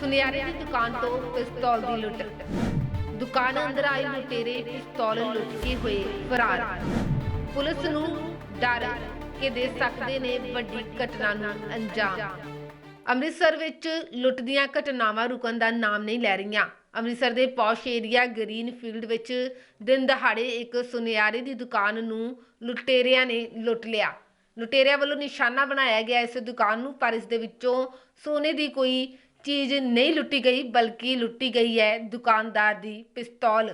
ਸੁਨਿਆਰੇ ਦੀ ਦੁਕਾਨ ਤੋਂ ਪਿਸਤੌਲ ਦੀ ਲੁੱਟ। ਦੁਕਾਨ ਅੰਦਰ ਆਏ ਲੁਟੇਰੇ ਪਿਸਤੌਲ ਲੁੱਟ ਕੇ ਹੋਏ ਫਰਾਰ। ਪੁਲਿਸ ਨੂੰ ਡਰ ਕੇ ਦੇ ਸਕਦੇ ਨੇ ਵੱਡੀ ਘਟਨਾ ਨੂੰ ਅੰਜਾਮ। ਅੰਮ੍ਰਿਤਸਰ ਵਿੱਚ ਲੁੱਟ ਦੀਆਂ ਘਟਨਾਵਾਂ ਰੁਕਣ ਦਾ ਨਾਮ ਨਹੀਂ ਲੈ ਰਹੀਆਂ। ਅੰਮ੍ਰਿਤਸਰ ਦੇ ਪੌਸ਼ ਏਰੀਆ ਗ੍ਰੀਨ ਫੀਲਡ ਵਿੱਚ ਦਿਨ ਦਹਾੜੇ ਇੱਕ ਸੁਨਿਆਰੇ ਦੀ ਦੁਕਾਨ ਨੂੰ ਲੁਟੇਰਿਆਂ ਨੇ ਲੁੱਟ ਲਿਆ। ਲੁਟੇਰਿਆਂ ਵੱਲੋਂ ਨਿਸ਼ਾਨਾ ਬਣਾਇਆ ਗਿਆ ਇਸ ਦੁਕਾਨ ਨੂੰ, ਪਰ ਇਸ ਦੇ ਵਿੱਚੋਂ ਸੋਨੇ ਦੀ ਕੋਈ ਚੀਜ਼ ਨਹੀਂ ਲੁੱਟੀ ਗਈ, ਬਲਕਿ ਲੁੱਟੀ ਗਈ ਹੈ ਦੁਕਾਨਦਾਰ ਦੀ ਪਿਸਤੌਲ।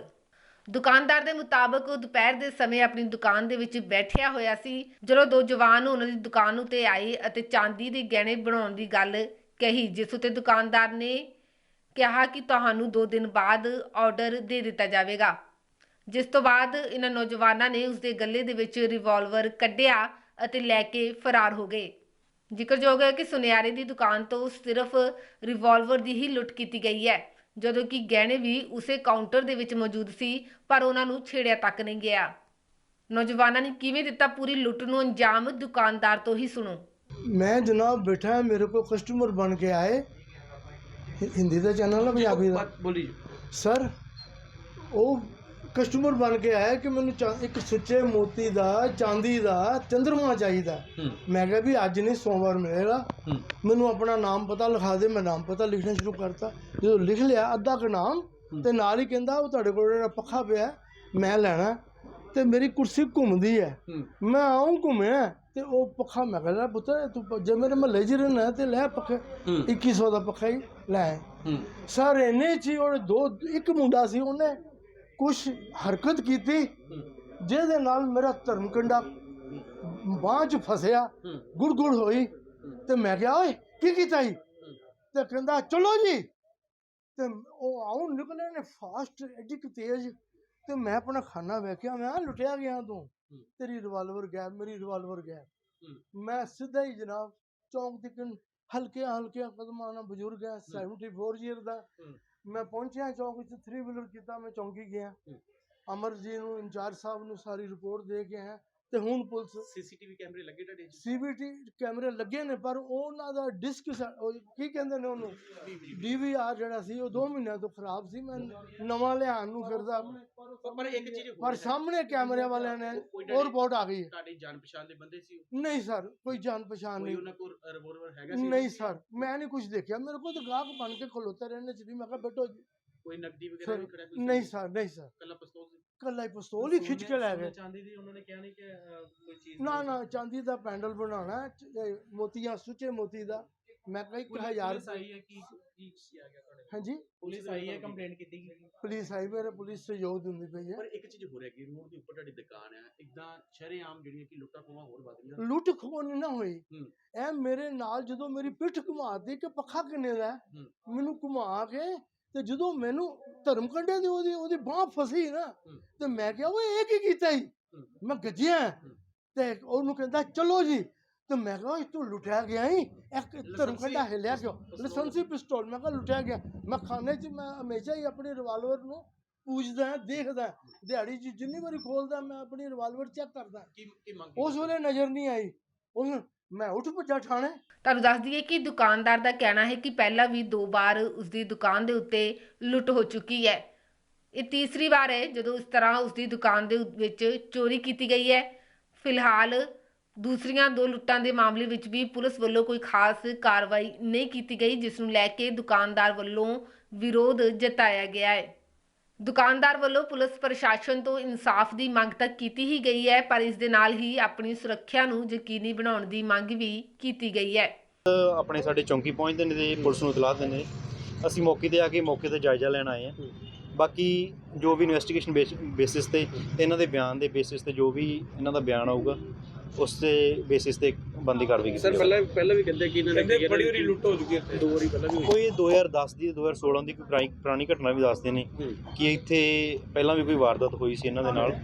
ਦੁਕਾਨਦਾਰ ਦੇ ਮੁਤਾਬਕ ਉਹ ਦੁਪਹਿਰ ਦੇ ਸਮੇਂ ਆਪਣੀ ਦੁਕਾਨ ਦੇ ਵਿੱਚ ਬੈਠਿਆ ਹੋਇਆ ਸੀ, ਜਦੋਂ ਦੋ ਜਵਾਨ ਉਹਨਾਂ ਦੀ ਦੁਕਾਨ ਉਤੇ ਆਏ ਅਤੇ ਚਾਂਦੀ ਦੇ ਗਹਿਣੇ ਬਣਾਉਣ ਦੀ ਗੱਲ ਕਹੀ, ਜਿਸ ਉਤੇ ਦੁਕਾਨਦਾਰ ਨੇ ਕਿਹਾ ਕਿ ਤੁਹਾਨੂੰ 2 ਦਿਨ ਬਾਅਦ ਆਰਡਰ ਦੇ ਦਿੱਤਾ ਜਾਵੇਗਾ। ਜਿਸ ਤੋਂ ਬਾਅਦ ਇਹਨਾਂ ਨੌਜਵਾਨਾਂ ਨੇ ਉਸਦੇ ਗੱਲੇ ਦੇ ਵਿੱਚ ਰਿਵਾਲਵਰ ਕੱਢਿਆ ਅਤੇ ਲੈ ਕੇ ਫਰਾਰ ਹੋ ਗਏ। ਜ਼ਿਕਰਯੋਗ ਹੈ ਕਿ ਸੁਨਿਆਰੇ ਦੀ ਦੁਕਾਨ ਤੋਂ ਸਿਰਫ ਰਿਵਾਲਵਰ ਦੀ ਹੀ ਲੁੱਟ ਕੀਤੀ ਗਈ ਹੈ ਜਦੋਂ ਕਿ ਗਹਿਣੇ ਵੀ ਉਸੇ ਕਾਊਂਟਰ ਦੇ ਵਿੱਚ ਮੌਜੂਦ ਸੀ ਪਰ ਉਹਨਾਂ ਨੂੰ ਛੇੜਿਆ ਤੱਕ ਨਹੀਂ ਗਿਆ। ਨੌਜਵਾਨਾਂ ਨੇ ਕਿਵੇਂ ਦਿੱਤਾ ਪੂਰੀ ਲੁੱਟ ਨੂੰ ਅੰਜਾਮ ਦੁਕਾਨਦਾਰ ਤੋਂ ਹੀ ਸੁਣੋ। ਮੈਂ ਜਨਾਬ ਬੈਠਾ ਮੇਰੇ ਕੋਲ ਕਸਟਮਰ ਬਣ ਕੇ ਆਏ। ਹਿੰਦੀ ਦਾ ਚੈਨਲ ਨਾ ਪੰਜਾਬੀ ਦਾ। ਸਰ ਉਹ ਕਸਟਮਰ ਬਣ ਕੇ ਆਇਆ ਕਿ ਮੈਨੂੰ ਚਾ- ਇੱਕ ਸੁੱਚੇ ਮੋਤੀ ਦਾ ਚਾਂਦੀ ਦਾ ਚੰਦਰਮਾ ਚਾਹੀਦਾ। ਹੂੰ। ਮੈਂ ਕਿਹਾ ਵੀ ਅੱਜ ਨਹੀਂ ਸੋਮਵਾਰ ਮਿਲੇਗਾ। ਹੂੰ। ਮੈਨੂੰ ਆਪਣਾ ਨਾਮ ਪਤਾ ਲਿਖਾ ਦੇ ਮੈਂ ਨਾਮ ਪਤਾ ਲਿਖਣਾ ਸ਼ੁਰੂ ਕਰਤਾ। ਜਦੋਂ ਲਿਖ ਲਿਆ ਅੱਧਾ ਕੁ ਨਾਮ ਤੇ ਨਾਲ ਹੀ ਕਹਿੰਦਾ ਉਹ ਤੁਹਾਡੇ ਕੋਲ ਜਿਹੜਾ ਪੱਖਾ ਪਿਆ ਹੈ, ਮੈਂ ਲੈਣਾ। ਤੇ ਮੇਰੀ ਕੁਰਸੀ ਘੁੰਮਦੀ ਹੈ ਹੂੰ। ਮੈਂ ਆਉਂ ਘੁੰਮਿਆ ਤੇ ਉਹ ਪੱਖਾ ਮੈਂ ਕਹਿੰਦਾ ਪੁੱਤਰ ਤੂੰ ਪ- ਜੇ ਮੇਰੇ ਮਹੱਲੇ 'ਚ ਰਹਿਣਾ ਤੇ ਲੈ ਪੱਖੇ। ਹੂੰ। 2100 ਦਾ ਪੱਖਾ ਹੀ ਲੈ ਹੂੰ। ਸਰ ਇੰਨੇ ਚ ਹੀ ਉਹ ਦੋ ਇੱਕ ਮੁੰਡਾ ਸੀ ਉਹਨੇ। ਕੁਝ ਹਰਕਤ ਕੀਤੀ ਜਿਹਦੇ ਨਾਲ ਮੇਰਾ ਧਰਮ ਕੰਡਾ ਬਾਂਹ 'ਚ ਫਸਿਆ ਹੂੰ। ਗੁੜਗੁੜ ਹੋਈ ਤੇ ਮੈਂ ਕਿਹਾ ਓਏ ਕੀ ਕੀਤਾ ਜੀ ਤੇ ਕਹਿੰਦਾ ਚਲੋ ਜੀ। ਤੇ ਉਹ ਆਉਂ ਨਿਕਲੇ ਨੇ ਫਾਸਟ ਐਡੀ ਕੁ ਤੇਜ਼ ਤੇ ਮੈਂ ਆਪਣਾ ਖਾਨਾ ਵੇਖਿਆ ਮੈਂ ਲੁੱਟਿਆ ਗਿਆ ਤੂੰ? ਤੇਰੀ ਰਿਵਾਲਵਰ ਗੈਬ ਮੇਰੀ ਰਿਵਾਲਵਰ ਗੈਬ ਮੈਂ ਸਿੱਧਾ ਹੀ ਜਨਾਬ ਚੌਂਕ ਤੱਕ ਹਲਕੇ ਹਲਕੇ ਕਦਮਾਂ ਨਾਲ ਬਜ਼ੁਰਗ ਹੈ 74 ਈਅਰ ਦਾ। ਹੂੰ। ਮੈਂ ਪਹੁੰਚਿਆ ਚੌਂਕ ਵਿੱਚ 3 ਵੀਲਰ ਕੀਤਾ ਮੈਂ ਚੌਂਕੀ ਗਿਆ। ਅਮਰ ਜੀ ਨੂੰ ਇੰਚਾਰਜ ਸਾਹਿਬ ਨੂੰ ਸਾਰੀ ਰਿਪੋਰਟ ਦੇ ਕੇ ਆਇਆ ਤੇ ਹੁਣ ਪੁਲਿਸ ਸੀਸੀਟੀਵੀ ਕੈਮਰੇ ਲੱਗੇ ਤੁਹਾਡੇ ਸੀਬੀਟੀ ਕੈਮਰੇ ਲੱਗੇ ਨੇ ਪਰ ਉਹਨਾਂ ਦਾ ਡਿਸਕ ਕੀ ਕਹਿੰਦੇ ਨੇ ਉਹਨੂੰ? ਡੀਵੀਆਰ ਜਿਹੜਾ ਸੀ ਉਹ 2 ਮਹੀਨਿਆਂ ਤੋਂ ਖਰਾਬ ਸੀ ਮੈਂ ਨਵਾਂ ਲਿਆਉਣ ਨੂੰ ਫਿਰਦਾ। ਪਰ- ਇੱਕ ਚੀਜ਼ ਪਰ। ਸਾਹਮਣੇ ਕੈਮਰੇ ਵਾਲਿਆਂ ਨੇ ਉਹ ਰਿਪੋਰਟ ਆ ਗਈ ਹੈ। ਤੁਹਾਡੀ ਜਾਣ ਪਛਾਣ ਦੇ ਬੰਦੇ ਸੀ? ਨਹੀਂ ਸਰ ਕੋਈ ਜਾਣ ਪਛਾਣ ਨਹੀਂ। ਉਹਨਾਂ ਕੋਲ ਰਿਵੋਲਵਰ ਹੈਗਾ ਸੀ? ਨਹੀਂ ਸਰ ਮੈਂ ਨਹੀਂ ਕੁਝ ਦੇਖਿਆ। ਮੇਰੇ ਕੋਲ ਤਾਂ ਗਾਹਕ ਬਣ ਕੇ ਖਲੋਤੇ ਰਹਿਣੇ ਸੀ ਮੈਂ ਕਿਹਾ ਬੈਠੋ ਜੀ। ਕੋਈ ਨਕਦੀ ਵਗੈਰਾ ਵੀ ਖੜਾ ਨਹੀਂ ਸਰ ਨਹੀਂ ਸਰ। ਕੱਲਾ ਪਿਸਤੌਲ ਕੱਲਾ ਹੀ ਪਿਸਤੌਲ ਹੀ ਖਿੱਚ ਕੇ ਲੈ ਗਏ। ਚਾਂਦੀ ਦੀ ਉਹਨਾਂ ਨੇ ਕਿਹਾ ਨਹੀਂ ਕਿ ਅਹ, ਕੋਈ ਚੀਜ਼ ਨਾ ਨਾ ਚਾਂਦੀ ਦਾ ਪੈਂਡਲ ਬਣਾਉਣਾ ਹੈ, ਚ- ਇਹ ਮੋਤੀਆਂ ਸੁੱਚੇ ਮੋਤੀ ਦਾ। ਮੈਂ ਕਿਹਾ ਇੱਕ ਹਜ਼ਾਰ ਪੁਲਿਸ ਆਈ ਹੈ ਕੀ ਕੀ ਕਿਹਾ ਗਿਆ ਤੁਹਾਡੇ ਹਾਂਜੀ? ਪੁਲਿਸ ਆਈ ਹੈ ਕੰਪਲੇਂਟ ਕੀਤੀ ਗਈ। ਪੁਲਿਸ ਆਈ ਮੇਰੇ ਪੁਲਿਸ ਸਹਿਯੋਗ ਦਿੰਦੀ ਪਈ ਹੈ। ਪਰ ਇੱਕ ਚੀਜ਼ ਹੋ ਰਹੀ ਹੈ ਕਿ ਰੋਡ ਦੇ ਉੱਪਰ ਤੁਹਾਡੀ ਦੁਕਾਨ ਹੈ ਇਦਾਂ ਸ਼ਰੇਆਮ ਜਿਹੜੀਆਂ ਕਿ ਲੁੱਟਾਂ ਖੋਹਾਂ ਹੋਰ ਵੱਧ ਰਹੀਆਂ ਲੁੱਟ ਖੋਹ ਨਹੀਂ ਨਾ ਹੋਈ। ਹੂੰ। ਇਹ ਮੇਰੇ ਨਾਲ ਜਦੋਂ ਮੇਰੀ ਪਿੱਠ ਘੁਮਾਤੀ ਕਿ ਪੱਖਾ ਕਿੰਨੇ ਦਾ ਹੈ, ਹੂੰ। ਮੈਨੂੰ ਘੁਮਾ ਕੇ ਤੇ ਜਦੋਂ ਮੈਨੂੰ ਧਰਮ ਕੰਡੇ ਦੀ ਉਹਦੀ ਉਹਦੀ ਬਾਹ ਫਸੀ ਨਾ। ਤੇ ਮੈਂ ਕਿਹਾ ਓਏ ਇਹ ਕੀ ਕੀਤਾ ਹੂੰ। ਮੈਂ ਗੱਜਿਆ। ਤੇ ਉਹਨੂੰ ਕਹਿੰਦਾ ਚਲੋ ਜੀ ਤੇ ਮੈਂ ਕਿਹਾ ਤੂੰ ਲੁੱਟਿਆ ਗਿਆ ਹੀ ਇੱਕ ਧਰਮ ਕੰਡਾ ਹਿੱਲਿਆ ਕਿਉਂ। ਲਾਇਸੈਂਸੀ ਪਿਸਤੌਲ ਮੈਂ ਕਿਹਾ ਲੁੱਟਿਆ ਗਿਆ ਮੈਂ ਖਾਨੇ 'ਚ ਮੈਂ ਹਮੇਸ਼ਾ ਹੀ ਆਪਣੀ ਰਿਵਾਲਵਰ ਨੂੰ ਪੂਜਦਾ ਦੇਖਦਾ। ਦਿਹਾੜੀ 'ਚ ਜਿੰਨੀ ਵਾਰੀ ਖੋਲਦਾ ਮੈਂ ਆਪਣੀ ਰਿਵਾਲਵਰ ਚੈੱਕ ਕਰਦਾ ਕੀ ਕੀ ਮੰਗ ਉਸ ਵੇਲੇ ਨਜ਼ਰ ਨਹੀਂ ਆਈ ਉਹ ਮੈਂ ਉੱਠ ਭੱਜਾ ਠਾਣੇ। ਤੁਹਾਨੂੰ ਦੱਸ ਦਈਏ ਕਿ ਦੁਕਾਨਦਾਰ ਦਾ ਕਹਿਣਾ ਹੈ ਕਿ ਪਹਿਲਾਂ ਵੀ ਦੋ ਵਾਰ ਉਸਦੀ ਦੁਕਾਨ ਦੇ ਉੱਤੇ ਲੁੱਟ ਹੋ ਚੁੱਕੀ ਹੈ। ਇਹ ਤੀਸਰੀ ਵਾਰ ਹੈ ਜਦੋਂ ਇਸ ਤਰ੍ਹਾਂ ਉਸਦੀ ਦੁਕਾਨ ਦੇ ਵਿੱਚ ਚੋਰੀ ਕੀਤੀ ਗਈ ਹੈ। ਫਿਲਹਾਲ ਦੂਸਰੀਆਂ ਦੋ ਲੁੱਟਾਂ ਦੇ ਮਾਮਲੇ ਵਿੱਚ ਵੀ ਪੁਲਿਸ ਵੱਲੋਂ ਕੋਈ ਖਾਸ ਕਾਰਵਾਈ ਨਹੀਂ ਕੀਤੀ ਗਈ, ਜਿਸ ਨੂੰ ਲੈ ਕੇ ਦੁਕਾਨਦਾਰ ਵੱਲੋਂ ਵਿਰੋਧ ਜਤਾਇਆ ਗਿਆ ਹੈ। ਦੁਕਾਨਦਾਰ ਵੱਲੋਂ ਪੁਲਿਸ ਪ੍ਰਸ਼ਾਸਨ ਤੋਂ ਇਨਸਾਫ ਦੀ ਮੰਗ ਤਾਂ ਕੀਤੀ ਹੀ ਗਈ ਹੈ, ਪਰ ਇਸ ਦੇ ਨਾਲ ਹੀ ਆਪਣੀ ਸੁਰੱਖਿਆ ਨੂੰ ਯਕੀਨੀ ਬਣਾਉਣ ਦੀ ਮੰਗ ਵੀ ਕੀਤੀ ਗਈ ਹੈ। ਆਪਣੇ ਸਾਡੇ ਚੌਂਕੀ ਪਹੁੰਚਦੇ ਨੇ ਤੇ ਪੁਲਿਸ ਨੂੰ ਇਤਲਾਹ ਦਿੰਦੇ ਨੇ। ਅਸੀਂ ਮੌਕੇ ਤੇ ਆ ਕੇ ਮੌਕੇ ਤੇ ਜਾਇਜ਼ਾ ਲੈਣ ਆਏ ਹਾਂ। ਬਾਕੀ ਜੋ ਵੀ ਇਨਵੈਸਟੀਗੇਸ਼ਨ ਬੇਸਿਸ ਤੇ ਤੇ ਇਹਨਾਂ ਦੇ ਬਿਆਨ ਦੇ ਬੇਸਿਸ ਤੇ ਜੋ ਵੀ ਇਹਨਾਂ ਦਾ ਬਿਆਨ ਆਊਗਾ ਉਸ ਦੇ ਬੇਸਿਸ ਤੇ ਬੰਦੀ ਕਾਰਵਾਈ ਕੀਤੀ ਸਰ। ਪਹਿਲਾਂ ਪਹਿਲਾਂ ਵੀ ਕਹਿੰਦੇ ਕਿ ਇਹਨਾਂ ਨੇ ਕਹਿੰਦੇ ਬੜੀ ਵਾਰੀ ਲੁੱਟ ਹੋ ਚੁੱਕੀ ਹੈ ਦੋ ਵਾਰੀ ਪਹਿਲਾਂ ਵੀ ਹੋਈ। ਕੋਈ 2010 ਦੀ 2016 ਦੀ ਕੋਈ ਪੁਰਾਣੀ- ਘਟਨਾ ਵੀ ਦੱਸਦੇ ਨੇ। ਕਿ ਇੱਥੇ ਪਹਿਲਾਂ ਵੀ ਕੋਈ ਵਾਰਦਾਤ ਹੋਈ ਸੀ ਇਹਨਾਂ ਦੇ ਨਾਲ।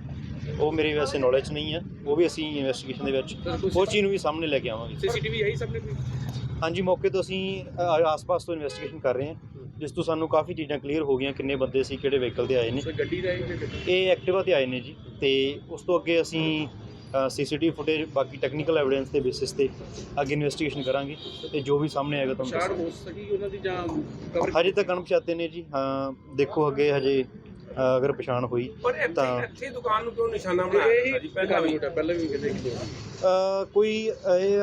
ਉਹ ਮੇਰੀ ਵੈਸੇ ਨੌਲੇਜ ਨਹੀਂ ਹੈ। ਉਹ ਵੀ ਅਸੀਂ ਇਨਵੈਸਟੀਗੇਸ਼ਨ ਦੇ ਵਿੱਚ ਉਹ ਚੀਜ਼ ਨੂੰ ਵੀ ਸਾਹਮਣੇ ਲੈ ਕੇ ਆਵਾਂਗੇ। ਸੀਸੀਟੀਵੀ ਆਈ ਸਭ ਨੇ ਕੋਈ? ਹਾਂਜੀ ਮੌਕੇ ਤੋਂ ਅਸੀਂ ਆਸ-ਪਾਸ ਤੋਂ ਇਨਵੈਸਟੀਗੇਸ਼ਨ ਕਰ ਰਹੇ ਹਾਂ ਜਿਸ ਤੋਂ ਸਾਨੂੰ ਕਾਫੀ ਚੀਜ਼ਾਂ ਕਲੀਅਰ ਹੋ ਗਈਆਂ ਕਿੰਨੇ ਬੰਦੇ ਸੀ ਕਿਹੜੇ ਵਹੀਕਲ ਤੇ ਆਏ ਨੇ। ਗੱਡੀ ਦਾ ਇਹ ਐਕਟਿਵਾ ਤੇ ਆਏ ਨੇ ਜੀ। ਤੇ ਉਸ ਤੋਂ ਅੱਗੇ ਅਸੀਂ ਸੀਸੀਟੀਵੀ ਫੁਟੇਜ ਬਾਕੀ ਟੈਕਨੀਕਲ ਐਵੀਡੈਂਸ ਦੇ ਬੇਸਿਸ ਤੇ ਅੱਗੇ ਇਨਵੈਸਟੀਗੇਸ਼ਨ ਕਰਾਂਗੇ ਤੇ ਜੋ ਵੀ ਸਾਹਮਣੇ ਆਏਗਾ ਤੁਹਾਨੂੰ ਦੱਸਾਂਗੇ। ਹੋ ਸਕੀ ਉਹਨਾਂ ਦੀ ਜਾਂ ਹਜੇ ਤੱਕ ਅਣਪਛਾਤੇ ਨੇ ਜੀ। ਹਾਂ ਦੇਖੋ ਅੱਗੇ ਹਜੇ ਅ, ਅਗਰ ਪਛਾਣ ਹੋਈ ਪਰ ਇੱਥੇ ਤਾਂ- ਇੱਥੇ ਦੁਕਾਨ ਨੂੰ ਕਿਉਂ ਨਿਸ਼ਾਨਾ ਬਣਾਇਆ ਜੀ? ਪਹਿਲਾਂ ਵੀ ਪਹਿਲਾਂ ਵੀ ਕਿਤੇ ਅ, ਕੋਈ ਇਹ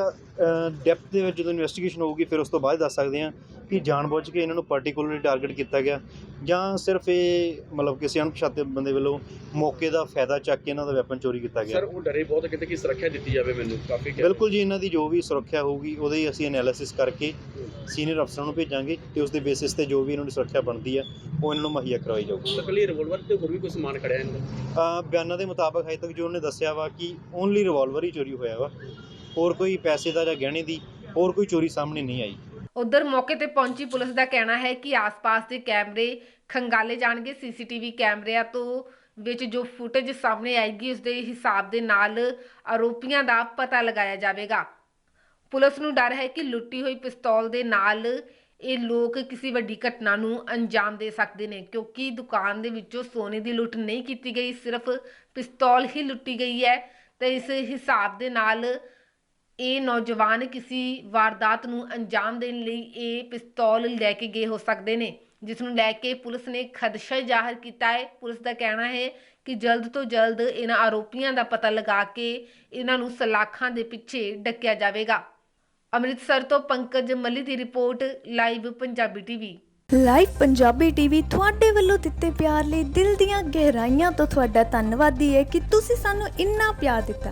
ਡੈਪਥ ਦੇ ਵਿੱਚ ਜਦੋਂ ਇਨਵੈਸਟੀਗੇਸ਼ਨ ਹੋਊਗੀ ਫਿਰ ਉਸ ਤੋਂ ਬਾਅਦ ਦੱਸ ਸਕਦੇ ਹਾਂ। ਕਿ ਜਾਣਬੁੱਝ ਕੇ ਇਹਨਾਂ ਨੂੰ ਪਾਰਟਿਕੂਲਰਲੀ ਟਾਰਗੇਟ ਕੀਤਾ ਗਿਆ ਜਾਂ ਸਿਰਫ ਇਹ ਮਤਲਬ ਕਿਸੇ ਅਣਪਛਾਤੇ ਬੰਦੇ ਵੱਲੋਂ ਮੌਕੇ ਦਾ ਫਾਇਦਾ ਚੱਕ ਕੇ ਇਹਨਾਂ ਦਾ ਵੈਪਨ ਚੋਰੀ ਕੀਤਾ ਗਿਆ। ਸਰ ਉਹ ਡਰੇ ਬਹੁਤ ਕਿਤੇ ਕਿ ਸੁਰੱਖਿਆ ਦਿੱਤੀ ਜਾਵੇ ਮੈਨੂੰ ਕਾਫੀ ਬਿਲਕੁਲ ਜੀ ਇਹਨਾਂ ਦੀ ਜੋ ਵੀ ਸੁਰੱਖਿਆ ਹੋਊਗੀ ਉਹਦੇ ਹੀ ਅਸੀਂ ਐਨਾਲਿਸਿਸ ਕਰਕੇ ਸੀਨੀਅਰ ਅਫਸਰਾਂ ਨੂੰ ਭੇਜਾਂਗੇ ਤੇ ਉਸ ਦੇ ਬੇਸਿਸ ਤੇ ਜੋ ਵੀ ਇਹਨਾਂ ਦੀ ਸੁਰੱਖਿਆ ਬਣਦੀ ਆ ਉਹ ਇਹਨਾਂ ਨੂੰ ਮੁਹੱਈਆ ਕਰਵਾਈ ਜਾਊਗੀ। ਤਾਂ ਕੱਲੀ ਰਿਵੋਲਵਰ ਤੇ ਹੋਰ ਵੀ ਕੋਈ ਸਮਾਨ ਖੜਿਆ ਇਹਨਾਂ ਬਿਆਨਾਂ ਦੇ ਮੁਤਾਬਕ ਹਜੇ ਤੱਕ ਜੋ ਉਹਨੇ ਦੱਸਿਆ ਵਾ ਕਿ ਓਨਲੀ ਰਿਵਾਲਵਰ ਹੀ ਚੋਰੀ ਹੋਇਆ ਵਾ। ਹੋਰ ਕੋਈ ਪੈਸੇ ਦਾ ਜਾਂ ਗਹਿਣੇ ਦੀ ਹੋਰ ਕੋਈ ਚੋਰੀ ਸਾਹਮਣੇ ਨਹੀਂ ਆਈ। ਉਧਰ ਮੌਕੇ ਤੇ ਪਹੁੰਚੀ ਪੁਲਿਸ ਦਾ ਕਹਿਣਾ ਹੈ ਕਿ ਆਸ-ਪਾਸ ਦੇ ਕੈਮਰੇ ਖੰਗਾਲੇ ਜਾਣਗੇ, ਸੀਸੀਟੀਵੀ ਕੈਮਰਿਆਂ ਤੋਂ ਵਿੱਚ ਜੋ ਫੁਟੇਜ ਸਾਹਮਣੇ ਆਏਗੀ ਉਸ ਦੇ ਹਿਸਾਬ ਦੇ ਨਾਲ ਆਰੋਪੀਆਂ ਦਾ ਪਤਾ ਲਗਾਇਆ ਜਾਵੇਗਾ। ਪੁਲਿਸ ਨੂੰ ਡਰ ਹੈ ਕਿ ਲੁੱਟੀ ਹੋਈ ਪਿਸਤੌਲ ਦੇ ਨਾਲ ਇਹ ਲੋਕ ਕਿਸੇ ਵੱਡੀ ਘਟਨਾ ਨੂੰ ਅੰਜਾਮ ਦੇ ਸਕਦੇ ਨੇ, ਕਿਉਂਕਿ ਦੁਕਾਨ ਦੇ ਵਿੱਚੋਂ ਸੋਨੇ ਦੀ ਲੁੱਟ ਨਹੀਂ ਕੀਤੀ ਗਈ, ਸਿਰਫ ਪਿਸਤੌਲ ਹੀ ਲੁੱਟੀ ਗਈ ਹੈ ਤੇ ਇਸ ਹਿਸਾਬ ਦੇ ਨਾਲ ਇਹ ਨੌਜਵਾਨ ਕਿਸੇ ਵਾਰਦਾਤ ਨੂੰ ਅੰਜਾਮ ਦੇਣ ਲਈ ਇਹ ਪਿਸਤੌਲ ਲੈ ਕੇ ਗਏ ਹੋ ਸਕਦੇ ਨੇ, ਜਿਸ ਨੂੰ ਲੈ ਕੇ ਪੁਲਿਸ ਨੇ ਖਦਸ਼ਾ ਜ਼ਾਹਰ ਕੀਤਾ ਹੈ। ਪੁਲਿਸ ਦਾ ਕਹਿਣਾ ਹੈ ਕਿ ਜਲਦ ਤੋਂ ਜਲਦ ਇਹਨਾਂ ਆਰੋਪੀਆਂ ਦਾ ਪਤਾ ਲਗਾ ਕੇ ਇਹਨਾਂ ਨੂੰ ਸਲਾਖਾਂ ਦੇ ਪਿੱਛੇ ਡੱਕਿਆ ਜਾਵੇਗਾ। ਅੰਮ੍ਰਿਤਸਰ ਤੋਂ ਪੰਕਜ ਮੱਲੀ ਦੀ report, live Punjabi TV. Live Punjabi TV ਤੁਹਾਡੇ ਵੱਲੋਂ ਦਿੱਤੇ ਪਿਆਰ ਲਈ ਦਿਲ ਦੀਆਂ ਗਹਿਰਾਈਆਂ ਤੋਂ ਤੁਹਾਡਾ ਧੰਨਵਾਦੀ ਹੈ ਕਿ ਤੁਸੀਂ ਸਾਨੂੰ ਇੰਨਾ ਪਿਆਰ ਦਿੱਤਾ।